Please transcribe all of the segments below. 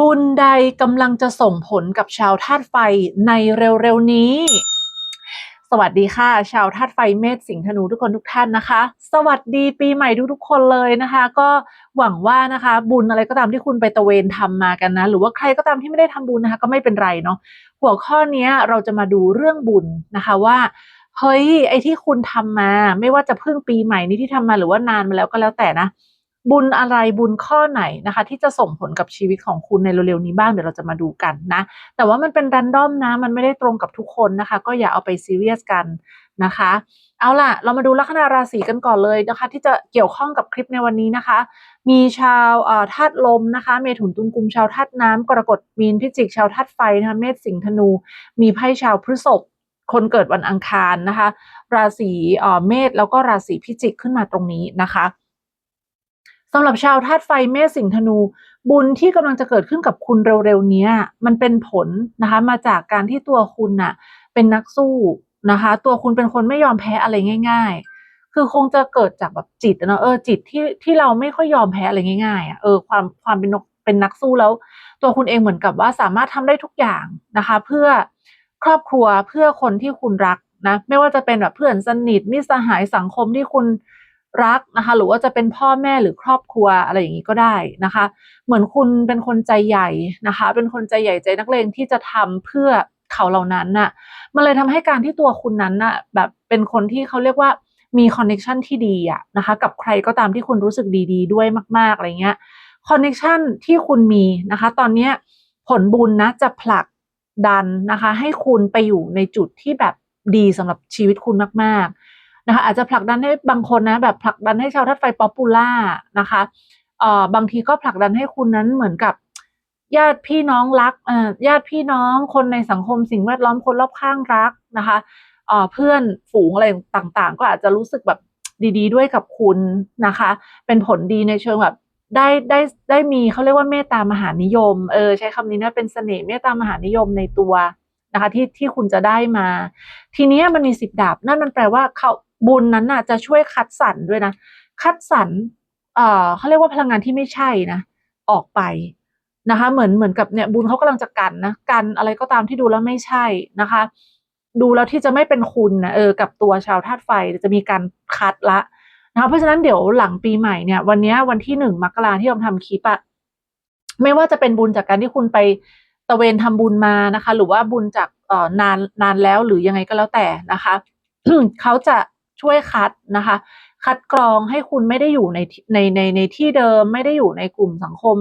บุญใดกำลังจะส่งผลกับชาวธาตุไฟในเร็วๆนี้ สวัสดีค่ะ ชาวธาตุไฟเมษสิงห์ธนูทุกคนทุกท่านนะคะ สวัสดีปีใหม่ทุกๆคนเลยนะคะ ก็หวังว่านะคะ บุญอะไรก็ตามที่คุณไปตะเวนทำมากันนะ หรือว่าใครก็ตามที่ไม่ได้ทำบุญนะคะ ก็ไม่เป็นไรเนาะหัวข้อนี้เราจะมาดูเรื่องบุญนะคะว่าเฮ้ยไอที่คุณทำมา ไม่ว่าจะเพิ่งปีใหม่นี้ที่ทำมาหรือว่านานมาแล้วก็แล้วแต่นะ บุญอะไรบุญข้อไหนนะคะ ที่จะส่งผลกับชีวิตของคุณในเร็วๆนี้บ้างเดี๋ยวเราจะมาดูกันนะ แต่ว่ามันเป็นรันดอมนะ มันไม่ได้ตรงกับทุกคนนะคะ ก็อย่าเอาไปซีเรียสกันนะคะ เอาล่ะ เรามาดูลัคนาราศีกันก่อนเลยนะคะ ที่จะเกี่ยวข้องกับคลิปในวันนี้นะคะ มีชาวธาตุลมนะคะ เมถุนตุลกุมชาวธาตุน้ำกรกฎมีนพิจิกชาวธาตุไฟนะคะเมษสิงห์ธนู มีไพ่ชาวพฤษภคนเกิดวันอังคารนะคะ ราศีเมษแล้วก็ราศีพิจิกขึ้นมาตรงนี้นะคะ สำหรับชาวธาตุไฟเมษสิงห์ธนู บุญที่กำลังจะเกิดขึ้นกับคุณเร็วๆนี้มันเป็นผลนะคะ มาจากการที่ตัวคุณน่ะ เป็นนักสู้นะคะ ตัวคุณเป็นคนไม่ยอมแพ้อะไรง่าย ๆ คือคงจะเกิดจากแบบจิตนะเออจิตที่ที่เราไม่ค่อยยอมแพ้อะไรง่ายๆอะเออความความเป็นนกเป็นนักสู้แล้ว ตัวคุณเองเหมือนกับว่าสามารถทำได้ทุกอย่างนะคะ เพื่อครอบครัวเพื่อคนที่คุณรักนะ ไม่ว่าจะเป็นแบบเพื่อนสนิทมิตรสหายสังคมที่คุณ รักนะคะ หรือว่าจะเป็นพ่อแม่หรือครอบครัวอะไรอย่างนี้ก็ได้นะคะ เหมือนคุณเป็นคนใจใหญ่นะคะ เป็นคนใจใหญ่ใจนักเลงที่จะทำเพื่อเขาเหล่านั้นน่ะ มันเลยทำให้การที่ตัวคุณนั้นน่ะแบบเป็นคนที่เขาเรียกว่ามีคอนเน็ชันที่ดีอะนะคะกับใครก็ตามที่คุณรู้สึกดี ๆ ด้วยมาก ๆอะไรเงี้ยคอนเน็ชันที่คุณมีนะคะ ตอนเนี้ยผลบุญนะจะผลักดันนะคะ ให้คุณไปอยู่ในจุดที่แบบดีสำหรับชีวิตคุณมาก ๆ นะคะอาจจะผลักดันให้บางคนนะแบบผลักดันให้ชาวทัดไฟป๊อปปูล่านะคะเอ่อบางทีก็ผลักดันให้คุณนั้นเหมือนกับญาติพี่น้องรักเอ่อญาติพี่น้องคนในสังคมสิ่งแวดล้อมคนรอบข้างรักนะคะเอ่อเพื่อนฝูงอะไรต่างๆ ก็อาจจะรู้สึกแบบดีๆ ด้วยกับคุณนะคะ เป็นผลดีในเชิงแบบได้ได้ได้มีเขาเรียกว่าเมตตามหานิยมเออใช้คำนี้นะเป็นเสน่ห์เมตตามหานิยมในตัวนะคะที่ที่คุณจะได้มา ทีนี้มันมีสิบดาบนั่นมันแปลว่าเขา บุญนั้นน่ะจะช่วยคัดสรรด้วยนะ คัดสรรเอ่อเขาเรียกว่าพลังงานที่ไม่ใช่นะ ออกไปนะคะ เหมือนเหมือนกับเนี่ยบุญเขากำลังจะกันนะกันอะไรก็ตามที่ดูแล้วไม่ใช่นะคะ ดูแล้วที่จะไม่เป็นคุณนะเออกับตัวชาวธาตุไฟจะมีการคัดละนะคะเพราะฉะนั้นเดี๋ยวหลังปีใหม่เนี่ย วันนี้วันที่หนึ่งมกราที่เราทำคลิปอะไม่ว่าจะเป็นบุญจากการที่คุณไปตะเวนทำบุญมานะคะ หรือว่าบุญจากเอ่อนานนานแล้วหรือยังไงก็แล้วแต่นะคะเขาจะ ช่วยคัดนะคะ คัดกรองให้คุณไม่ได้อยู่ในในในในที่เดิม ไม่ได้อยู่ในกลุ่มสังคม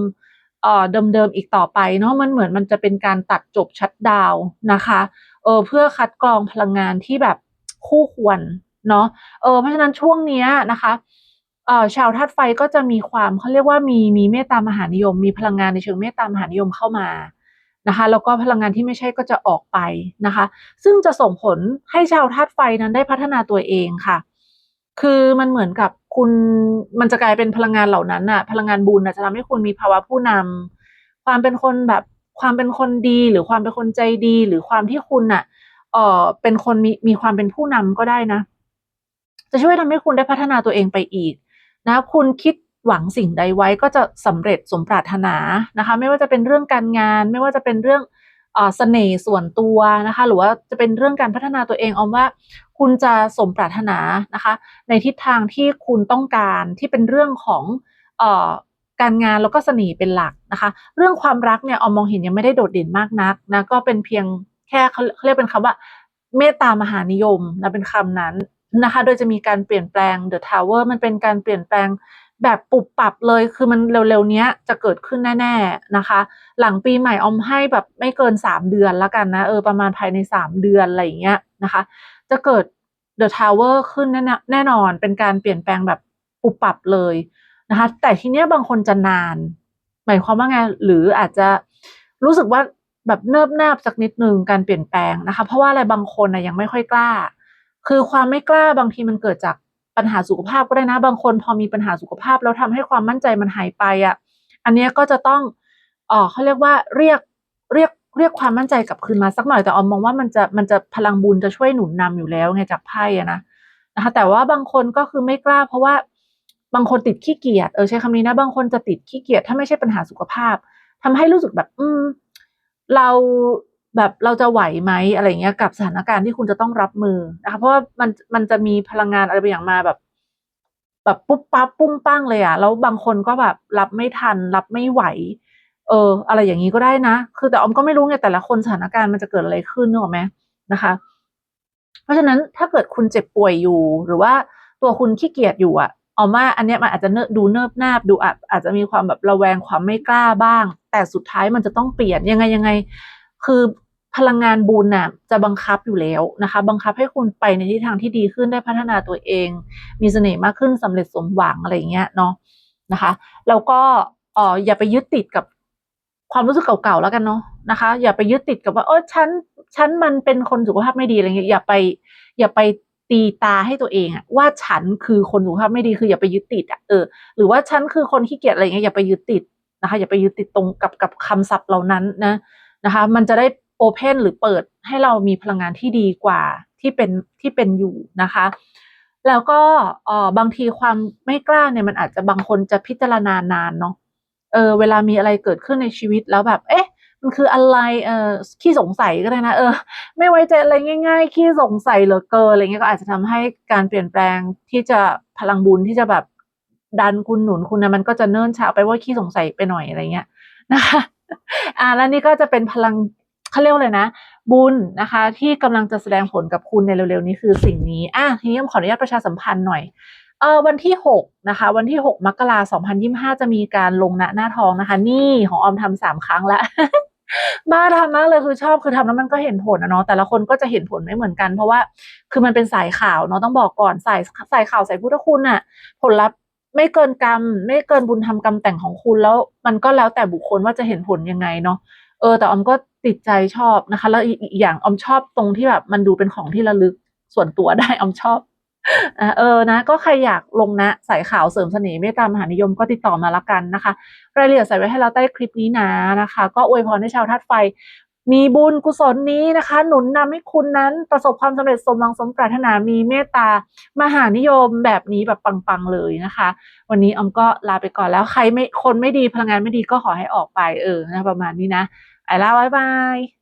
เอ่อเดิมๆอีกต่อไปเนาะมันเหมือนมันจะเป็นการตัดจบชัดดาวน์นะคะเออเพื่อคัดกรองพลังงานที่แบบคู่ควรเนาะเออเพราะฉะนั้นช่วงเนี้ยนะคะเอ่อชาวธาตุไฟก็จะมีความเขาเรียกว่ามีมีเมตตามหานิยม มีพลังงานในเชิงเมตตามหานิยมเข้ามา นะคะแล้วก็พลังงานที่ไม่ใช่ก็จะออกไปนะคะ ซึ่งจะส่งผลให้ชาวธาตุไฟนั้นได้พัฒนาตัวเองค่ะ คือมันเหมือนกับคุณมันจะกลายเป็นพลังงานเหล่านั้นน่ะ พลังงานบุญนะจะทำให้คุณมีภาวะผู้นำความเป็นคนแบบความเป็นคนดีหรือความเป็นคนใจดี หรือความที่คุณน่ะเอ่อเป็นคนมีมีความเป็นผู้นำก็ได้นะ จะช่วยทำให้คุณได้พัฒนาตัวเองไปอีกนะคุณคิด หวังสิ่งใดไว้ก็จะสำเร็จสมปรารถนานะคะ ไม่ว่าจะเป็นเรื่องการงาน ไม่ว่าจะเป็นเรื่องเสน่ห์ส่วนตัวนะคะ หรือว่าจะเป็นเรื่องการพัฒนาตัวเองออมว่าคุณจะสมปรารถนานะคะ ในทิศทางที่คุณต้องการที่เป็นเรื่องของออการงานแล้วก็เสน่ห์เป็นหลักนะคะ เรื่องความรักเนี่ยออมมองเห็นยังไม่ได้โดดเด่นมากนักนะก็เป็นเพียงแค่เขาเรียกเป็นคำว่าเมตตามหานิยมนะเป็นคำนั้นนะคะ โดยจะมีการเปลี่ยนแปลง The Tower มันเป็นการเปลี่ยนแปลง แบบปรับปรับเลยคือมันเร็วๆนี้จะเกิดขึ้นแน่ๆนะคะ หลังปีใหม่ออมให้แบบไม่เกินสามเดือนแล้วกันนะเออประมาณภายในสามเดือนอะไรอย่างเงี้ยนะคะ จะเกิด The Tower ขึ้นแน่แน่นอนเป็นการเปลี่ยนแปลงแบบปรับปรับเลยนะคะ แต่ทีเนี้ยบางคนจะนาน หมายความว่าไงหรืออาจจะรู้สึกว่าแบบเนิบนาบสักนิดนึงการเปลี่ยนแปลงนะคะ เพราะว่าอะไรบางคนนะยังไม่ค่อยกล้า คือความไม่กล้าบางทีมันเกิดจาก ปัญหาสุขภาพก็ได้นะบางคนพอมีปัญหาสุขภาพแล้วทำให้ความมั่นใจมันหายไปอะ อันนี้ก็จะต้องเออเขาเรียกว่าเรียกเรียกเรียกความมั่นใจกลับคืนมาสักหน่อยแต่ออมมองว่ามันจะมันจะพลังบุญจะช่วยหนุนนำอยู่แล้วไงจากไพ่อะนะนะคะแต่ว่าบางคนก็คือไม่กล้า เพราะว่าบางคนติดขี้เกียจเออใช้คำนี้นะ บางคนจะติดขี้เกียจถ้าไม่ใช่ปัญหาสุขภาพทำให้รู้สึกแบบ อืม เรา แบบเราจะไหวไหมอะไรเงี้ยกับสถานการณ์ที่คุณจะต้องรับมือนะคะ เพราะว่ามันมันจะมีพลังงานอะไรบางอย่างมาแบบ แบบปุ๊บปั๊บปุ้งปั้งเลยอะแล้วบางคนก็แบบรับไม่ทัน รับไม่ไหว เออ อะไรอย่างนี้ก็ได้นะ คือแต่ออมก็ไม่รู้ไงแต่ละคนสถานการณ์มันจะเกิดอะไรขึ้นนึกออกไหมนะคะ เพราะฉะนั้นถ้าเกิดคุณเจ็บป่วยอยู่ หรือว่าตัวคุณขี้เกียจอยู่อะออมว่าอันเนี้ยมันอาจจะเนดูเนิบนาบดูอาจอาจจะมีความแบบระแวงความไม่กล้าบ้าง แต่สุดท้ายมันจะต้องเปลี่ยนยังไงยังไงคือ พลังงานบุญน่ะจะบังคับอยู่แล้วนะคะ บังคับให้คุณไปในทิศทางที่ดีขึ้นได้พัฒนาตัวเอง มีเสน่ห์มากขึ้นสำเร็จสมหวังอะไรเงี้ยเนาะนะคะแล้วก็อออย่าไปยึดติดกับความรู้สึกเก่าๆแล้วกันเนาะนะคะ อย่าไปยึดติดกับว่าเออฉันฉันมันเป็นคนสุขภาพไม่ดีอะไรเงี้ยอย่าไป อย่าไปตีตาให้ตัวเองอะว่าฉันคือคนสุขภาพไม่ดีคืออย่าไปยึดติดอะเออหรือว่าฉันคือคนขี้เกียจอะไรเงี้ยอย่าไปยึดติดนะคะ อย่าไปยึดติดตรงกับกับคำศัพท์เหล่านั้นนะนะคะ มันจะได้ โอเพนหรือเปิดให้เรามีพลังงานที่ดีกว่าที่เป็นที่เป็นอยู่นะคะ แล้วก็บางทีความไม่กล้าเนี่ยมันอาจจะบางคนจะพิจารณานานเนาะเออเวลามีอะไรเกิดขึ้นในชีวิตแล้วแบบ เอ๊ะมันคืออะไรเออขี้สงสัยก็ได้นะ เออ ไม่ไว้ใจอะไรง่ายๆขี้สงสัยเหลือเกินอะไรเงี้ยก็อาจจะทำให้การเปลี่ยนแปลงที่จะพลังบุญที่จะแบบดันคุณหนุนคุณนะมันก็จะเนิ่นช้าไปว่าขี้สงสัยไปหน่อยอะไรเงี้ยนะคะอ่าแล้วนี่ก็จะเป็นพลัง เขาเรียกว่าอะไรนะ บุญนะคะ ที่กำลังจะแสดงผลกับคุณในเร็วๆนี้คือสิ่งนี้อะทีนี้ขออนุญาตประชาสัมพันธ์หน่อยเออวันที่หกนะคะ วันที่หกมกราสองพันยี่ห้าจะมีการลงณหน้าทองนะคะ นี่ของออมทำสามครั้งล้วบ้าทำมากเลยคือชอบคือทำแล้วมันก็เห็นผลนะเนาะแต่ละคนก็จะเห็นผลไม่เหมือนกัน เพราะว่าคือมันเป็นสายข่าวเนาะต้องบอกก่อนสายสายข่าวสายพุทธคุณอะผลลัพธ์ไม่เกินกรรม ไม่เกินบุญทำกรรมแต่งของคุณแล้ว มันก็แล้วแต่บุคคลว่าจะเห็นผลยังไงเนาะ เออ แต่ออมก็ติดใจชอบนะคะ แล้วอีกอย่างออมชอบตรงที่แบบมันดูเป็นของที่ระลึกส่วนตัวได้ออมชอบอะเออนะ ก็ใครอยากลงนะสายข่าวเสริมเสน่ห์เมตตามหานิยมก็ติดต่อมาละกันนะคะ รายละเอียดใส่ไว้ให้เราใต้คลิปนี้นะนะคะ ก็อวยพรให้ชาวธาตุไฟ มีบุญกุศลนี้นะคะ หนุนนำให้คุณนั้นประสบความสำเร็จสมหวังสมปรารถนามีเมตตามหานิยมแบบนี้แบบปังๆเลยนะคะ วันนี้ออมก็ลาไปก่อนแล้วใครไม่คนไม่ดีพลังงานไม่ดีก็ขอให้ออกไปเออนะประมาณนี้นะไอลาบายบาย